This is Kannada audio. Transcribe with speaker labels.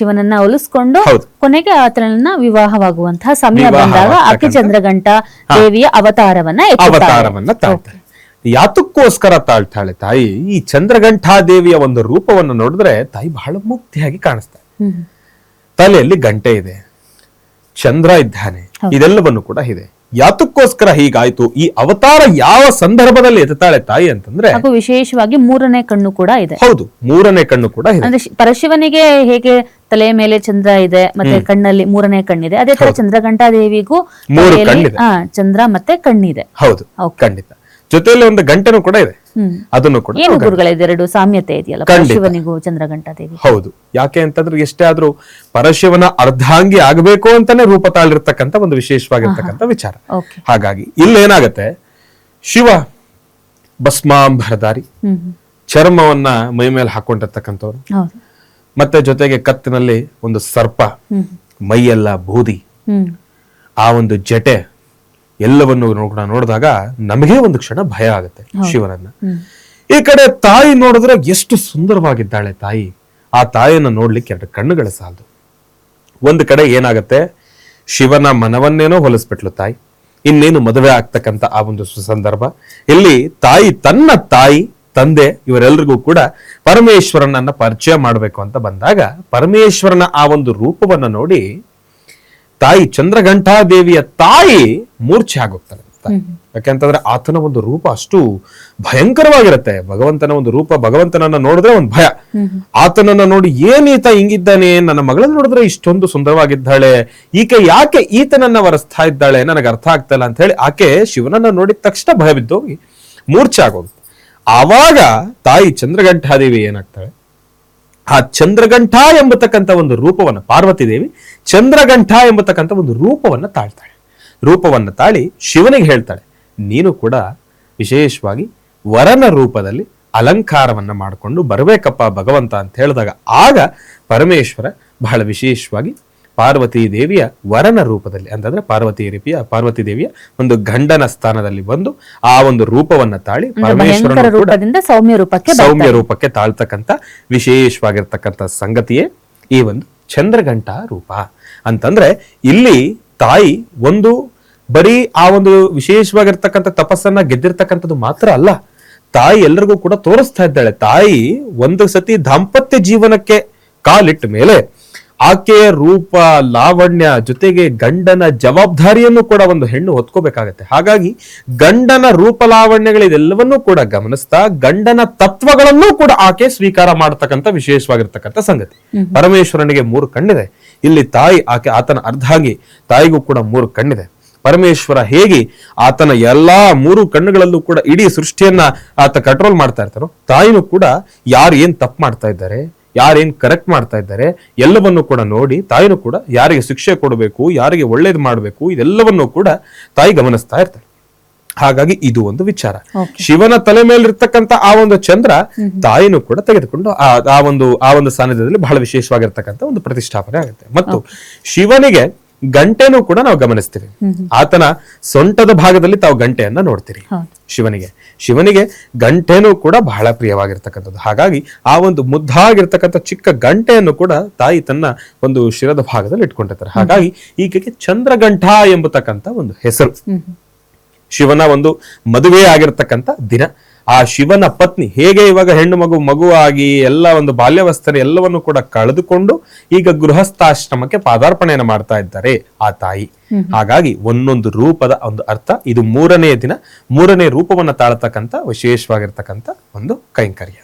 Speaker 1: ಶಿವನನ್ನ ಒಲಿಸ್ಕೊಂಡು. ಕೊನೆಗೆ ಆತನನ್ನ ವಿವಾಹವಾಗುವಂತಹ ಸಮಯ ಬಂದಾಗ
Speaker 2: ಅಕ್ಕಿ
Speaker 1: ಚಂದ್ರಗಂಟ ದೇವಿಯ ಅವತಾರವನ್ನ.
Speaker 2: ಅವತಾರವನ್ನ ತಾಳ್ತಾಳೆ. ಯಾತಕ್ಕೋಸ್ಕರ ತಾಳ್ತಾಳೆ ತಾಯಿ? ಈ ಚಂದ್ರಗಂಟಾ ದೇವಿಯ ಒಂದು ರೂಪವನ್ನು ನೋಡಿದ್ರೆ ತಾಯಿ ಬಹಳ ಮುಕ್ತಿಯಾಗಿ ಕಾಣಿಸ್ತಾಳೆ. ತಲೆಯಲ್ಲಿ ಗಂಟೆ ಇದೆ. ಚಂದ್ರ ಇದ್ದಾನೆ. ಇದೆಲ್ಲವನ್ನು ಕೂಡ ಇದೆ. ಯಾತಕ್ಕೋಸ್ಕರ ಹೀಗಾಯ್ತು? ಈ ಅವತಾರ ಯಾವ ಸಂದರ್ಭದಲ್ಲಿ ಎತ್ತಾಳೆ ತಾಯಿ ಅಂತಂದ್ರೆ
Speaker 1: ಹಾಗೂ ವಿಶೇಷವಾಗಿ ಮೂರನೇ ಕಣ್ಣು ಕೂಡ ಇದೆ.
Speaker 2: ಹೌದು ಮೂರನೇ ಕಣ್ಣು ಕೂಡ ಇದೆ.
Speaker 1: ಅಂದ್ರೆ ಶಿ- ಪರಶಿವನಿಗೆ ಹೇಗೆ ತಲೆ ಮೇಲೆ ಚಂದ್ರ ಇದೆ ಮತ್ತೆ ಕಣ್ಣಲ್ಲಿ ಮೂರನೇ ಕಣ್ಣಿದೆ. ಅದೇ ತರ ಚಂದ್ರಘಂಟಾ ದೇವಿಗೂ
Speaker 2: ಮೂರು
Speaker 1: ತಲೆಯಲ್ಲಿ,
Speaker 2: ಕಣ್ಣಿದೆ.
Speaker 1: ಆ, ಚಂದ್ರ ಮತ್ತೆ ಕಣ್ಣಿದೆ.
Speaker 2: ಹೌದು
Speaker 1: Okay.
Speaker 2: ಖಂಡಿತ. ಜೊತೆಯಲ್ಲಿ ಒಂದು ಗಂಟೆನೂ ಕೂಡ ಇದೆ. ಅದನ್ನು ಕೂಡ
Speaker 1: ಏನು ಸಾಮ್ಯತೆ ಇದೆಯಲ್ಲ?
Speaker 2: ಖಂಡಿತ.
Speaker 1: ದೇವಿ.
Speaker 2: ಹೌದು. ಯಾಕೆ ಅಂತಂದ್ರೆ ಎಷ್ಟೇ ಆದ್ರೂ ಪರಶಿವನ ಅರ್ಧಾಂಗಿ ಆಗಬೇಕು ಅಂತಾನೆ ರೂಪ ತಾಳಿರ್ತಕ್ಕಂಥ ಒಂದು ವಿಶೇಷವಾಗಿರ್ತಕ್ಕಂಥ ವಿಚಾರ.
Speaker 1: ಹಾಗಾಗಿ
Speaker 2: ಹಾಗಾಗಿ ಇಲ್ಲೇನಾಗತ್ತೆ ಶಿವ ಭಸ್ಮಾಂಬರದಾರಿ
Speaker 1: ಹ್ಮ್ ಹ್ಮ್.
Speaker 2: ಚರ್ಮವನ್ನ ಮೈ ಮೇಲೆ ಹಾಕೊಂಡಿರ್ತಕ್ಕಂಥವ್ರು
Speaker 1: ಹೌದು.
Speaker 2: ಮತ್ತೆ ಜೊತೆಗೆ ಕತ್ತಿನಲ್ಲಿ ಒಂದು ಸರ್ಪ
Speaker 1: ಹ್ಮ್.
Speaker 2: ಮೈಯೆಲ್ಲ ಬೂದಿ.
Speaker 1: ಹ್ಮ್.
Speaker 2: ಆ ಒಂದು ಜಟೆ ಎಲ್ಲವನ್ನು ಕೂಡ ನೋಡಿದಾಗ ನಮಗೆ ಒಂದು ಕ್ಷಣ ಭಯ ಆಗುತ್ತೆ ಶಿವನನ್ನ. ಈ ಕಡೆ ತಾಯಿ ನೋಡಿದ್ರೆ ಎಷ್ಟು ಸುಂದರವಾಗಿದ್ದಾಳೆ ತಾಯಿ. ಆ ತಾಯಿಯನ್ನ ನೋಡ್ಲಿಕ್ಕೆ ಎರಡು ಕಣ್ಣುಗಳ ಸಾಲದು. ಒಂದು ಕಡೆ ಏನಾಗತ್ತೆ? ಶಿವನ ಮನವನ್ನೇನೋ ಹೊಲಿಸ್ಬಿಟ್ಲು ತಾಯಿ. ಇನ್ನೇನು ಮದುವೆ ಆಗ್ತಕ್ಕಂತ ಆ ಒಂದು ಸಂದರ್ಭ ಇಲ್ಲಿ ತಾಯಿ ತನ್ನ ತಾಯಿ ತಂದೆ ಇವರೆಲ್ಲರಿಗೂ ಕೂಡ ಪರಮೇಶ್ವರನನ್ನ ಪರಿಚಯ ಮಾಡಬೇಕು ಅಂತ ಬಂದಾಗ ಪರಮೇಶ್ವರನ ಆ ಒಂದು ರೂಪವನ್ನ ನೋಡಿ ತಾಯಿ ಚಂದ್ರಘಂಠಾ ದೇವಿಯ ತಾಯಿ ಮೂರ್ಛೆ ಆಗೋಗ್ತಾಳೆ ತಾಯಿ. ಯಾಕೆಂತಂದ್ರೆ ಆತನ ಒಂದು ರೂಪ ಅಷ್ಟು ಭಯಂಕರವಾಗಿರುತ್ತೆ. ಭಗವಂತನ ಒಂದು ರೂಪ ಭಗವಂತನನ್ನ ನೋಡಿದ್ರೆ ಒಂದು ಭಯ. ಆತನನ್ನ ನೋಡಿ ಏನ್ ಈತ ಹಿಂಗಿದ್ದಾನೆ ನನ್ನ ಮಗಳನ್ನ ನೋಡಿದ್ರೆ ಇಷ್ಟೊಂದು ಸುಂದರವಾಗಿದ್ದಾಳೆ ಈಕೆ ಯಾಕೆ ಈತನನ್ನ ವರೆಸ್ತಾ ಇದ್ದಾಳೆ ನನಗೆ ಅರ್ಥ ಆಗ್ತಾ ಅಂತ ಹೇಳಿ ಆಕೆ ಶಿವನನ್ನ ನೋಡಿದ ತಕ್ಷಣ ಭಯ ಬಿದ್ದೋಗಿ ಮೂರ್ಛೆ ಆಗೋದು. ಆವಾಗ ತಾಯಿ ಚಂದ್ರಘಂಟಾದೇವಿ ಏನಾಗ್ತಾಳೆ? ಆ ಚಂದ್ರಗಂಠ ಎಂಬತಕ್ಕಂಥ ಒಂದು ರೂಪವನ್ನು ಪಾರ್ವತಿ ದೇವಿ ಚಂದ್ರಗಂಠ ಎಂಬತಕ್ಕಂಥ ಒಂದು ರೂಪವನ್ನು ತಾಳ್ತಾಳೆ. ರೂಪವನ್ನು ತಾಳಿ ಶಿವನಿಗೆ ಹೇಳ್ತಾಳೆ, ನೀನು ಕೂಡ ವಿಶೇಷವಾಗಿ ವರನ ರೂಪದಲ್ಲಿ ಅಲಂಕಾರವನ್ನು ಮಾಡಿಕೊಂಡು ಬರಬೇಕಪ್ಪ ಭಗವಂತ ಅಂತ ಹೇಳಿದಾಗ ಆಗ ಪರಮೇಶ್ವರ ಬಹಳ ವಿಶೇಷವಾಗಿ ಪಾರ್ವತಿ ದೇವಿಯ ವರನ ರೂಪದಲ್ಲಿ ಅಂತಂದ್ರೆ ಪಾರ್ವತಿ ರೀತಿಯ ಪಾರ್ವತಿ ದೇವಿಯ ಒಂದು ಗಂಡನ ಸ್ಥಾನದಲ್ಲಿ ಬಂದು ಆ ಒಂದು ರೂಪವನ್ನ ತಾಳಿ ಪರಮೇಶ್ವರನ
Speaker 1: ರೂಪದಿಂದ ಸೌಮ್ಯ ರೂಪಕ್ಕೆ
Speaker 2: ಸೌಮ್ಯ ರೂಪಕ್ಕೆ ತಾಳ್ತಕ್ಕಂತ ವಿಶೇಷವಾಗಿರ್ತಕ್ಕಂಥ ಸಂಗತಿಯೇ ಈ ಒಂದು ಚಂದ್ರಘಂಟ ರೂಪ. ಅಂತಂದ್ರೆ ಇಲ್ಲಿ ತಾಯಿ ಒಂದು ಬರೀ ಆ ಒಂದು ವಿಶೇಷವಾಗಿರ್ತಕ್ಕಂಥ ತಪಸ್ಸನ್ನ ಗೆದ್ದಿರ್ತಕ್ಕಂಥದ್ದು ಮಾತ್ರ ಅಲ್ಲ ತಾಯಿ ಎಲ್ರಿಗೂ ಕೂಡ ತೋರಿಸ್ತಾ ಇದ್ದಾಳೆ. ತಾಯಿ ಒಂದು ಸತಿ ದಾಂಪತ್ಯ ಜೀವನಕ್ಕೆ ಕಾಲಿಟ್ಟ ಮೇಲೆ ಆಕೆಯ ರೂಪ ಲಾವಣ್ಯ ಜೊತೆಗೆ ಗಂಡನ ಜವಾಬ್ದಾರಿಯನ್ನು ಕೂಡ ಒಂದು ಹೆಣ್ಣು ಹೊತ್ಕೋಬೇಕಾಗತ್ತೆ. ಹಾಗಾಗಿ ಗಂಡನ ರೂಪ ಲಾವಣ್ಯಗಳು ಇದೆಲ್ಲವನ್ನೂ ಕೂಡ ಗಮನಿಸ್ತಾ ಗಂಡನ ತತ್ವಗಳನ್ನೂ ಕೂಡ ಆಕೆ ಸ್ವೀಕಾರ ಮಾಡತಕ್ಕಂಥ ವಿಶೇಷವಾಗಿರ್ತಕ್ಕಂಥ ಸಂಗತಿ. ಪರಮೇಶ್ವರನಿಗೆ ಮೂರು ಕಣ್ಣಿದೆ. ಇಲ್ಲಿ ತಾಯಿ ಆಕೆ ಆತನ ಅರ್ಧಾಂಗಿ ತಾಯಿಗೂ ಕೂಡ ಮೂರು ಕಣ್ಣಿದೆ. ಪರಮೇಶ್ವರ ಹೇಗೆ ಆತನ ಎಲ್ಲಾ ಮೂರು ಕಣ್ಣುಗಳಲ್ಲೂ ಕೂಡ ಇಡೀ ಸೃಷ್ಟಿಯನ್ನ ಆತ ಕಂಟ್ರೋಲ್ ಮಾಡ್ತಾ ಇರ್ತಾರೋ ತಾಯಿನೂ ಕೂಡ ಯಾರು ಏನ್ ತಪ್ಪು ಮಾಡ್ತಾ ಇದ್ದಾರೆ? ಯಾರೇನ್ ಕರೆಕ್ಟ್ ಮಾಡ್ತಾ ಇದ್ದಾರೆ ಎಲ್ಲವನ್ನು ಕೂಡ ನೋಡಿ ತಾಯಿನೂ ಕೂಡ ಯಾರಿಗೆ ಶಿಕ್ಷೆ ಕೊಡಬೇಕು ಯಾರಿಗೆ ಒಳ್ಳೇದು ಮಾಡಬೇಕು ಇದೆಲ್ಲವನ್ನು ಕೂಡ ತಾಯಿ ಗಮನಿಸ್ತಾ ಇರ್ತಾರೆ. ಹಾಗಾಗಿ ಇದು ಒಂದು ವಿಚಾರ. ಶಿವನ ತಲೆ ಮೇಲಿರ್ತಕ್ಕಂಥ ಆ ಒಂದು ಚಂದ್ರ ತಾಯಿನೂ ಕೂಡ ತೆಗೆದುಕೊಂಡು ಆ ಆ ಒಂದು ಆ ಒಂದು ಸಾನ್ನಿಧ್ಯದಲ್ಲಿ ಬಹಳ ವಿಶೇಷವಾಗಿರ್ತಕ್ಕಂಥ ಒಂದು ಪ್ರತಿಷ್ಠಾಪನೆ ಆಗುತ್ತೆ. ಮತ್ತು ಶಿವನಿಗೆ ಗಂಟೆನೂ ಕೂಡ ನಾವು ಗಮನಿಸ್ತೀವಿ. ಆತನ ಸೊಂಟದ ಭಾಗದಲ್ಲಿ ತಾವು ಗಂಟೆಯನ್ನ ನೋಡ್ತೀರಿ. ಶಿವನಿಗೆ. ಶಿವನಿಗೆ ಗಂಟೆನೂ ಕೂಡ ಬಹಳ ಪ್ರಿಯವಾಗಿರ್ತಕ್ಕಂಥದ್ದು. ಹಾಗಾಗಿ ಆ ಒಂದು ಮುದ್ದಾಗಿರ್ತಕ್ಕಂಥ ಚಿಕ್ಕ ಗಂಟೆಯನ್ನು ಕೂಡ ತಾಯಿ ತನ್ನ ಒಂದು ಶಿರದ ಭಾಗದಲ್ಲಿ ಇಟ್ಕೊಂಡಿರ್ತಾರೆ. ಹಾಗಾಗಿ ಈಕೆಗೆ ಚಂದ್ರಗಂಠ ಎಂಬತಕ್ಕಂಥ ಒಂದು ಹೆಸರು. ಶಿವನ ಒಂದು ಮದುವೆ ಆಗಿರ್ತಕ್ಕಂಥ ದಿನ. ಆ ಶಿವನ ಪತ್ನಿ ಹೇಗೆ ಇವಾಗ ಹೆಣ್ಣು ಮಗು ಮಗುವಾಗಿ ಎಲ್ಲ ಒಂದು ಬಾಲ್ಯವಸ್ಥರ ಎಲ್ಲವನ್ನು ಕೂಡ ಕಳೆದುಕೊಂಡು ಈಗ ಗೃಹಸ್ಥಾಶ್ರಮಕ್ಕೆ ಪಾದಾರ್ಪಣೆಯನ್ನು ಮಾಡ್ತಾ ಇದ್ದಾರೆ ಆ ತಾಯಿ. ಹಾಗಾಗಿ ಒಂದೊಂದು ರೂಪದ ಒಂದು ಅರ್ಥ ಇದು ಮೂರನೇ ದಿನ ಮೂರನೇ ರೂಪವನ್ನ ತಾಳತಕ್ಕಂಥ ವಿಶೇಷವಾಗಿರ್ತಕ್ಕಂಥ ಒಂದು ಕೈಂಕರ್ಯ.